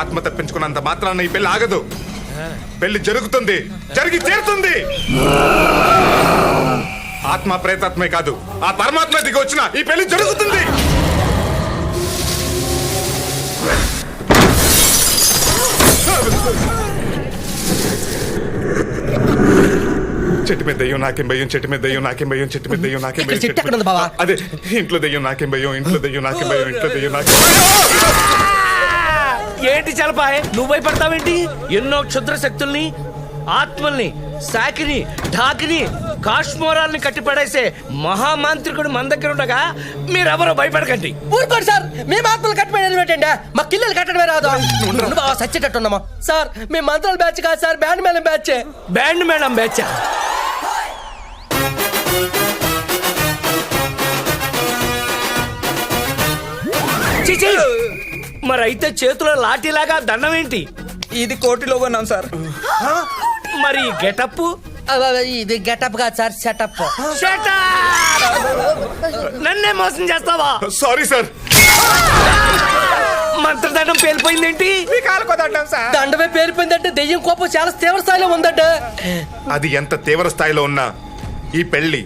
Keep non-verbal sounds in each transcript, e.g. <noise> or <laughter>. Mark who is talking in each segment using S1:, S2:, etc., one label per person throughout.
S1: ఆత్మ తప్పించుకున్నంత మాత్రాన ఈ పెళ్ళి ఆగదు. పెళ్ళి జరుగుతుంది. జరిగి తీరుతుంది. ఆత్మ ప్రేతాత్మే కాదు. ఆ పరమాత్మ దిగి వచ్చిన ఈ పెళ్ళి జరుగుతుంది. చెట్టు మీద దయ్యం నాకేం భయం? చెట్టు మీద దయ్యం నాకేం భయం? చెట్టు మీద దయ్యం నాకేం భయం?
S2: చెట్టు?
S1: అదే ఇంట్లో దయ్యం నాకేం భయం? ఇంట్లో దయ్యం నాకేం భయం? ఇంట్లో దయ్యం నాకేం భయం?
S3: ఏంటి చలపాయ్ నువ్వు భయపడతావేంటి? ఎన్నో క్షుద్ర శక్తుల్ని ఆత్మల్ని సాకిని ఢాకిని కాశ్మోరాల్ని కట్టిపడేసే మహామాంత్రికుడు మన దగ్గర ఉండగా మీరెవరో భయపడకండి.
S2: ఊరుకోండి సార్. మేము ఆత్మలు కట్టబడి పెట్టండి మా కిల్లలు కట్టడమే రాదు. సచ్చేటట్టు ఉన్నామా సార్ మేము మంత్రాల బ్యాచ్ కాదు సార్ బ్యాండ్ మేళం బ్యాచ్.
S3: బ్యాండ్ మేడం బెచ్చా చిచి మరి అయితే చేతిలో లాఠీలాగా దండం ఏంటి?
S4: ఇది కోటిలో కొన్నాం సార్.
S3: మరి గెటప్?
S2: ఇది గెటప్ కాదు సార్ సెటప్.
S3: నన్నే మోసం చేస్తావా?
S1: Sorry sir.
S3: మంత్రదండం పేలిపోయిందేంటి?
S4: కొదడ్డాం సార్.
S2: దండమే పేలిపోయిందంటే దెయ్యం కోపం చాలా తీవ్ర స్థాయిలో ఉందంటే.
S1: అది ఎంత తీవ్ర స్థాయిలో ఉన్నా ఈ పెళ్ళి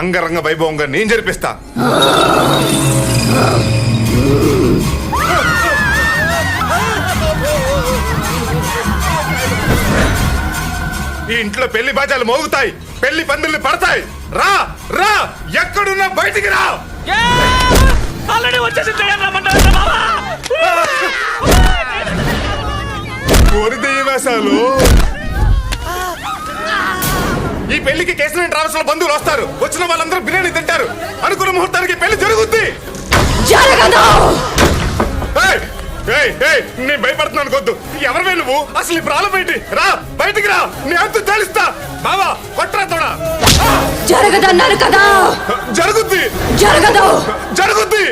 S1: అంగరంగ వైభవంగా నేను జరిపిస్తా. ఇంట్లో పెళ్ళి బాజాలు మోగుతాయి. పెళ్ళి పందిళ్ళు పడతాయి. రా రా ఎక్కడున్నా బయటికి రా.
S3: ఆల్రెడీ
S1: ఈ పెళ్ళికి కేసీఆర్ ట్రావెల్స్లో బంధువులు వస్తారు. వచ్చిన వాళ్ళందరూ బిర్యానీ తింటారు. అనుకున్న ముహూర్తానికి పెళ్ళి జరుగుద్ది. ఏయ్, ఏయ్, నేను భయపడుతున్నాను కొద్దు. ఎవరివే నువ్వు? అసలు ఈ ప్రాబ్లం ఏంటి? రా బయటికి రా. నీ అంతు తెలుస్తా బావా కొట్రా తోడా.
S5: జరగదన్నారు కదా.
S1: జరుగుద్ది.
S5: జరగదు.
S1: జరుగుద్ది.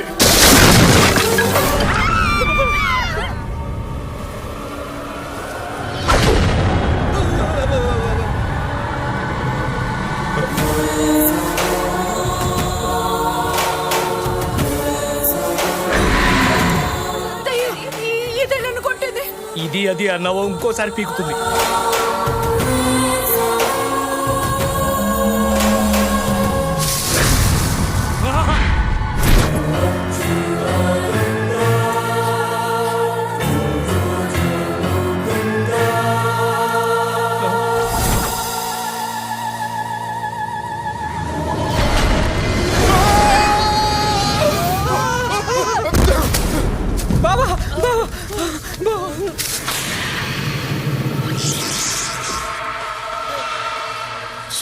S5: ఇది
S3: అది అన్నావో ఇంకోసారి పీకుతుంది.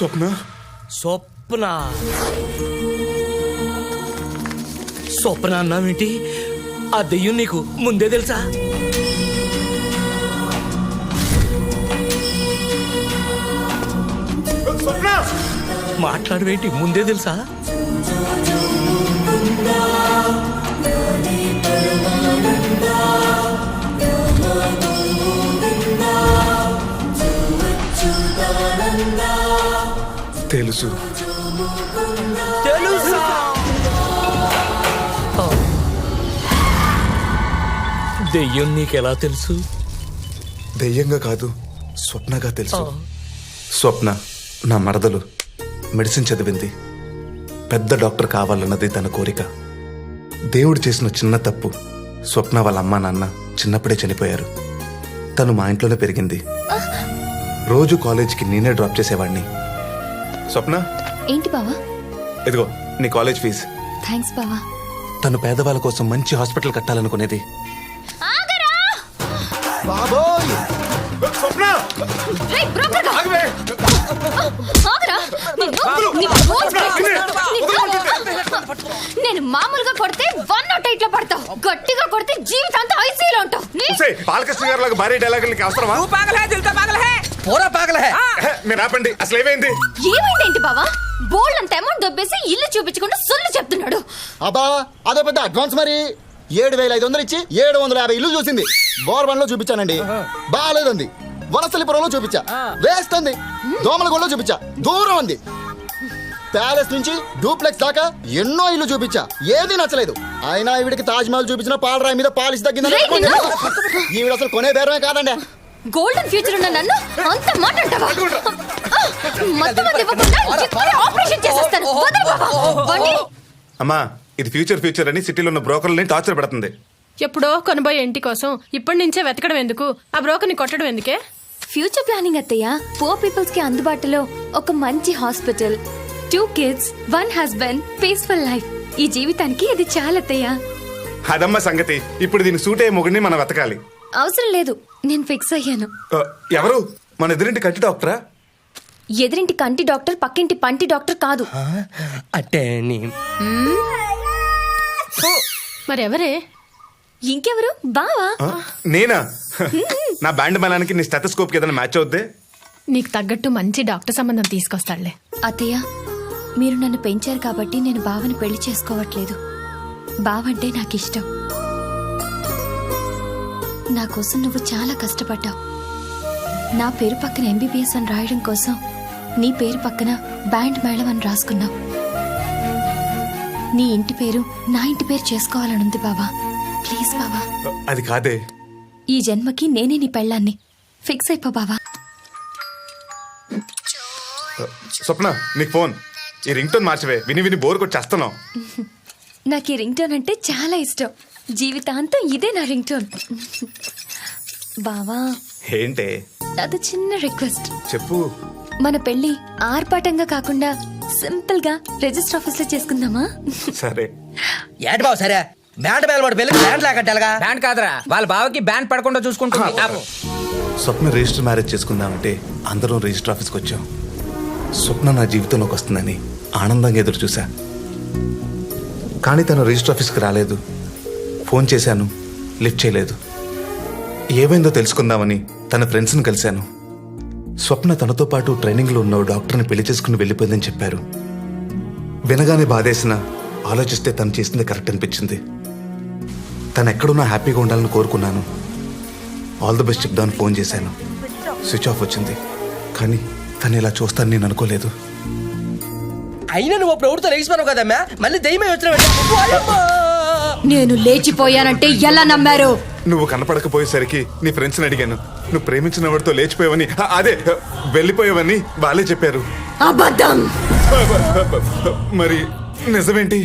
S1: స్వప్న
S3: స్వప్న స్వప్న అన్నావేంటి? ఆ దెయ్యం నీకు ముందే తెలుసా? మాట్లాడవేంటి? ముందే తెలుసా?
S1: తెలుసు.
S3: దెయ్యం నీకెలా తెలుసు?
S1: దెయ్యంగా కాదు స్వప్నగా తెలుసు. స్వప్న నా మరదలు మెడిసిన్ చదివింది. పెద్ద డాక్టర్ కావాలన్నది తన కోరిక. దేవుడు చేసిన చిన్న తప్పు స్వప్న వాళ్ళ అమ్మా నాన్న చిన్నప్పుడే చనిపోయారు. తను మా ఇంట్లోనే పెరిగింది. రోజు కాలేజ్కి నేనే డ్రాప్ చేసేవాడిని స్వప్న?
S5: ఏంటి బావా?
S1: ఇదిగో నీ కాలేజ్ ఫీజు.
S5: థ్యాంక్స్ బావా.
S1: తను పేదవాళ్ళ కోసం మంచి హాస్పిటల్ కట్టాలనుకునేది. స్వప్న!
S5: నేను మామూలుగా కొడితే వన్ నాట్ ఎయిట్లో పడతావు. గట్టిగా కొడితే జీవితాంతం ఐసీలో ఉంటావు.
S1: బాలకృష్ణ గారి భారీ డైలాగులకి అవసరమా?
S2: పోరా పాగలే
S1: మీరు ఆపండి. అసలు ఏమైంది?
S5: ఏమైందేంటి బావా? బోల్డ్ అంత అమౌంట్ దొబ్బేసి ఇల్లు చూపించకుండా సొల్లు చెప్తున్నాడు.
S6: అబ్బా అదో పెద్ద అడ్వాన్స్ మరి. ఏడు వేల ఐదు వందలు ఇచ్చి ఏడు వందల యాభై ఇల్లు చూసింది. బోర్బన్లో చూపించానండి. బాగాలేదండి. వనస్థలిపురంలో చూపించా. వేస్ట్ అంది. దోమలగూడలో చూపించా. దూరం ఉంది ప్యాలెస్ నుంచి డూప్లెక్స్ దాకా ఎన్నో ఇల్లు చూపించా. ఏది నచ్చలేదు. అయినా ఈవిడికి తాజ్ మహల్ చూపించిన పాలరాయి మీద పాలిసి
S5: నిన్ను!
S6: ఈవిడ అసలు కొనే బేరమే కాదండి.
S5: గోల్డెన్ ఫ్యూచర్ ఉన్న నన్ను అంత మాట అంటావా మొత్తం ఇవ్వకుండా ఇప్పుడే ఆపరేషన్ చేసేస్తాను. వదలు బాబా. వాణ్ణి.
S1: అమ్మా ఇది ఫ్యూచర్ ఫ్యూచర్ అని సిటీలో ఉన్న బ్రోకర్లని టార్చర్ పెడుతుంది.
S7: ఎప్పుడో కొనబోయే ఇంటి కోసం ఇప్పటి నుంచే వెతకడం ఎందుకు? ఆ బ్రోకర్ని కొట్టడం ఎందుకే?
S5: ఫ్యూచర్ ప్లానింగ్ అత్తయ్య పూర్ పీపుల్స్కి అందుబాటులో ఒక మంచి hospital two kids one husband peaceful life ఈ జీవితానికి ఇది చాలా అత్తయ్య
S1: అదమ్మ సంగతి. ఇప్పుడు దీనికి సూట్ అయ్యే మొగుడిని మనం వెతకాలి.
S5: అవసరం లేదు. నేను ఫిక్స్ అయ్యాను.
S1: ఆ, ఎవరు? మన ఎదురింటి కంటి డాక్టరా?
S5: ఎదురింటి కంటి డాక్టర్ పక్కింటి పంటి డాక్టర్ కాదు.
S2: అంటే నీ
S7: మరి ఎవరే
S5: ఇంకెవరు? బావా?
S1: ఆ, నేనా? నా బ్యాండ్ మేళానికి నీ స్టెథోస్కోప్కి ఏదైనా మ్యాచ్ అవుద్దే?
S7: నీకు తగ్గట్టు మంచి డాక్టర్ సంబంధం తీసుకొస్తాడులే.
S5: అత్తయ్య మీరు నన్ను పెంచారు కాబట్టి నేను బావని పెళ్ళి చేసుకోవట్లేదు. బావంటే నాకు ఇష్టం నా కోసం నువ్వు చాలా కష్టపడ్డావు. నా పేరు పక్కన ఎంబీబీఎస్ అని రాయడం కోసం నీ పేరు పక్కన బ్యాండ్ మేళం అని రాసుకున్నావు. నీ ఇంటి పేరు నా ఇంటి పేరు చేసుకోవాలనుంది బావా. ప్లీజ్ బావా.
S1: ఆ, అది కాదే.
S5: ఈ జన్మకి నేనే నీ పెళ్ళాన్ని. ఫిక్స్ అయిపో బావా.
S1: ఆ, స్వప్న నీకు ఫోన్. ఈ రింగ్ టోన్ మార్చవే. విని విని బోర్ కొట్టి చేస్తున్నావు.
S5: నాకు ఈ రింగ్ టోన్ అంటే చాలా ఇష్టం. జీవితాంతం ఇదే నా రింగ్ టోన్. బావా.
S1: ఏంటే?
S5: అది చిన్న రిక్వెస్ట్.
S1: చెప్పు.
S5: మన పెళ్ళి ఆర్పాటంగా కాకుండా సింపుల్గా రిజిస్టర్ ఆఫీస్లో చేసుకుందామా?
S1: సరే.
S2: ఏటి బావ సరే? బ్యాండ్ మేల వాడు పెళ్ళి బ్యాండ్ లాగట్టాలుగా?
S4: బ్యాండ్ కాదురా. వాళ్ళ బావకి బ్యాండ్ పడకుండా చూసుకుంటుంది.
S1: స్వప్న రిజిస్టర్ మ్యారేజ్ చేసుకుందామంటే అందరం రిజిస్టర్ ఆఫీస్కి వచ్చాం. స్వప్న నా జీవితంలోకి వస్తుందని ఆనందంగా ఎదురు చూశా కానీ తను రిజిస్టర్ ఆఫీస్కి రాలేదు. ఫోన్ చేశాను. లిఫ్ట్ చేయలేదు. ఏమైందో తెలుసుకుందామని తన ఫ్రెండ్స్ని కలిశాను. స్వప్న తనతో పాటు ట్రైనింగ్లో ఉన్న డాక్టర్ని పెళ్ళి చేసుకుని వెళ్ళిపోయిందని చెప్పారు. వినగానే బాధేసిన ఆలోచిస్తే తను చేసింది కరెక్ట్ అనిపించింది. తను ఎక్కడున్నా హ్యాపీగా ఉండాలని కోరుకున్నాను. ఆల్ ది బెస్ట్ చెప్దామని ఫోన్ చేశాను. స్విచ్ ఆఫ్ వచ్చింది. కానీ తను ఇలా చూస్తాను నేను అనుకోలేదు.
S2: అయినా నువ్వు ప్రభుత్వం ఎవరితో లేచిపోయావు కదమ్మా? మళ్ళీ దయ్యమే వచ్చిన
S5: నేను లేచిపోయానంటే ఎలా నమ్మారు?
S1: నువ్వు కనపడకపోయేసరికి నీ ఫ్రెండ్స్ని అడిగాను. నువ్వు ప్రేమించిన వాడితో లేచిపోయావని ఆ, అదే వెళ్ళిపోయావని వాళ్ళే చెప్పారు.
S5: అబద్ధం!
S1: మరి నిజమేంటి?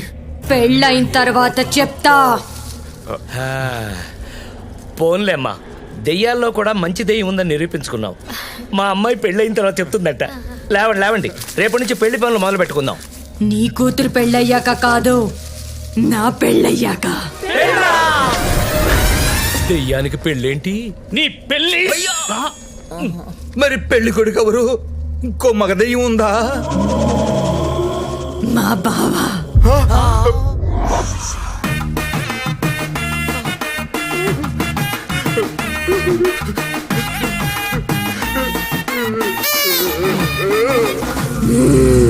S5: పెళ్ళైన తర్వాత చెప్తా.
S3: పోన్లేమ్మా దెయ్యాల్లో కూడా మంచి దెయ్యం ఉందని నిరూపించుకున్నావు. మా అమ్మాయి పెళ్ళయిన తర్వాత చెప్తుందట. లేవండి లేవండి. రేపటి నుంచి పెళ్ళి పనులు మొదలు పెట్టుకుందాం
S5: నీ కూతురు పెళ్ళయ్యాక కాదు. నా పెళ్ళయ్యాక.
S3: దెయ్యానికి పెళ్ళేంటి? నీ పెళ్ళి?
S4: మరి పెళ్ళి కొడుకు ఎవరు? ఇంకో మగదయ్యం ఉందా?
S5: మా బావా.
S2: ఏటమ్మని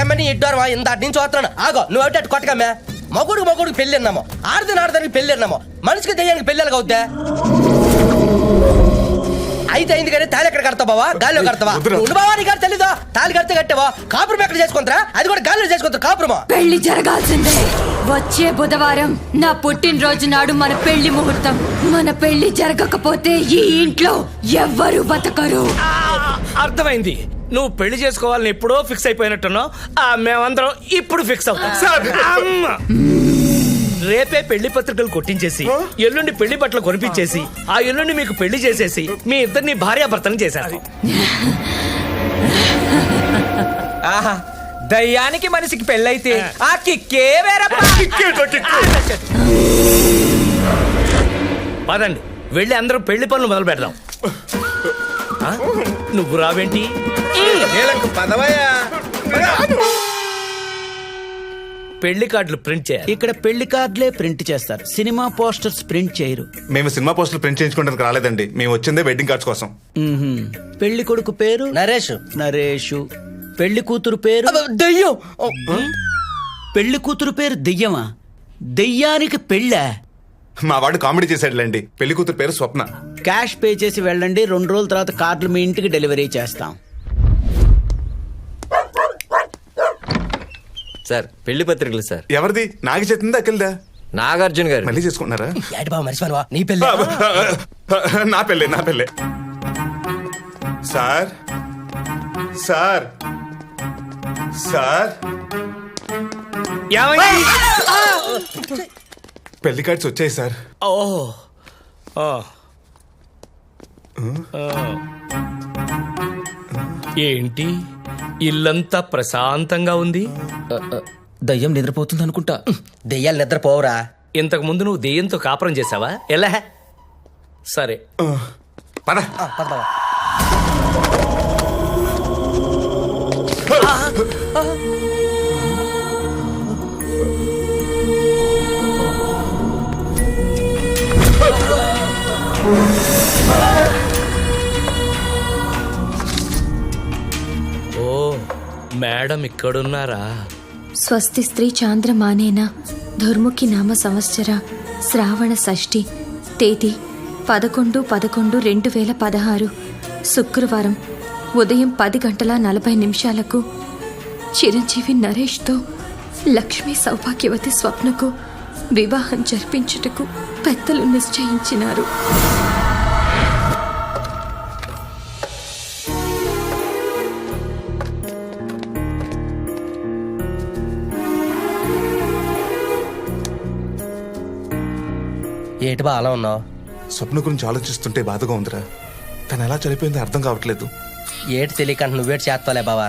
S2: ఇడ్డారు ఇంత అటు నుంచి వస్తున్నాను ఆగో నువ్వు ఒకటి అటు కొట్టకమ్మే. మగుడు మగుడికి పెళ్ళి అన్నామో ఆడదాని ఆడదానికి పెళ్ళి అన్నామో మనిషికి దెయ్యానికి పెళ్ళి అవుద్దా అయితే అయింది కానీ తాళి ఎక్కడ కడతావు బావా? గాల్లో కడతావా. ఉండు బావా నీ గారు తెలీదా? తాళి కడితే కట్టావా? కాపురం ఎక్కడ చేసుకుంటారా? అది కూడా గాల్లో చేసుకుంటారు కాపురమా?
S5: పెళ్ళి జరగాల్సిందే. వచ్చే బుధవారం నా పుట్టినరోజు నాడు మన పెళ్ళి ముహూర్తం. మన పెళ్ళి జరగకపోతే ఈ ఇంట్లో ఎవ్వరు బతకరు.
S3: ఆ, అర్థమైంది. నువ్వు పెళ్ళి చేసుకోవాలని ఎప్పుడో ఫిక్స్ అయిపోయినట్టున్నావు. ఆ మేమందరం ఇప్పుడు ఫిక్స్ అవుతాం. రేపే పెళ్ళి పత్రికలు కొట్టించేసి ఎల్లుండి పెళ్ళి బట్టలు కొనిపించేసి ఆ ఎల్లుండి మీకు పెళ్ళి చేసేసి మీ ఇద్దరిని భార్యాభర్తలు చేశారు. <laughs>
S4: ఆహా దయ్యానికి మనిషికి పెళ్ళైతే ఆ. కిక్కే వేరప్ప.
S3: పదండి వెళ్ళి అందరూ పెళ్ళి పనులు మొదలు పెడదాం? నువ్వు రావేంటి?
S4: పదవయ్యా.
S3: పెళ్ళి కార్డులు ప్రింట్ చేయాలి.
S8: ఇక్కడ పెళ్ళి కార్డులే ప్రింట్ చేస్తారు. సినిమా పోస్టర్స్ ప్రింట్ చేయరు.
S1: మేము సినిమా పోస్టులు ప్రింట్ చేయించుకోవడానికి రాలేదండి. మేము వచ్చిందే వెడ్డింగ్ కార్డ్స్ కోసం.
S8: మ్మ్హ్మ్. పెళ్ళి కొడుకు పేరు?
S2: నరేష్.
S8: నరేషు. పెళ్ళి కూతురు పేరు?
S2: దెయ్యం.
S8: పెళ్ళి కూతురు పేరు దెయ్యమా? దెయ్యానికి పెళ్ళా?
S1: మా వాడు కామెడీ చేశాడులేండి. పెళ్ళి కూతురు పేరు స్వప్న.
S8: క్యాష్ పే చేసి వెళ్ళండి. రెండు రోజుల తర్వాత కార్డులు మీ ఇంటికి డెలివరీ చేస్తాం.
S9: సార్ పెళ్ళి పత్రికలు సార్.
S1: ఎవరిది? నాగి చేతుందా అఖిల్దా?
S9: నాగార్జున గారు
S1: మళ్ళీ చేసుకుంటున్నారా?
S2: ఏంటి బావ మర్చిపోయావా నీ పెళ్ళి.
S1: నా పెళ్ళే నా పెళ్ళే. Sir sir sir. పెళ్ళి కార్డ్స్ వచ్చాయి సార్.
S3: ఓ. ఏంటి? ఇల్లంతా ప్రశాంతంగా ఉంది.
S4: దయ్యం నిద్రపోతుంది అనుకుంటా
S2: దెయ్యాలు నిద్రపోవురా.
S3: ఇంతకు ముందు నువ్వు దెయ్యంతో కాపురం చేసావా ఎలా? సరే.
S1: పద.
S3: ఓ మేడం ఇక్కడున్నారా?
S5: స్వస్తి స్త్రీ చాంద్రమానేన దుర్ముఖి నామ సంవత్సర శ్రావణ షష్ఠి తేదీ పదకొండు పదకొండు రెండు వేల పదహారు శుక్రవారం ఉదయం పది గంటల నలభై నిమిషాలకు చిరంజీవి నరేష్తో లక్ష్మీ సౌభాగ్యవతి స్వప్నకు వివాహం జరిపించుటకు పెద్దలు నిశ్చయించినారు.
S2: ఏటి బా అలా ఉన్నావు?
S1: స్వప్న గురించి ఆలోచిస్తుంటే బాధగా ఉందిరా. తను ఎలా చనిపోయిందో అర్థం కావట్లేదు.
S2: ఏటి తెలియక నువ్వేటి చేస్తావులే బావా?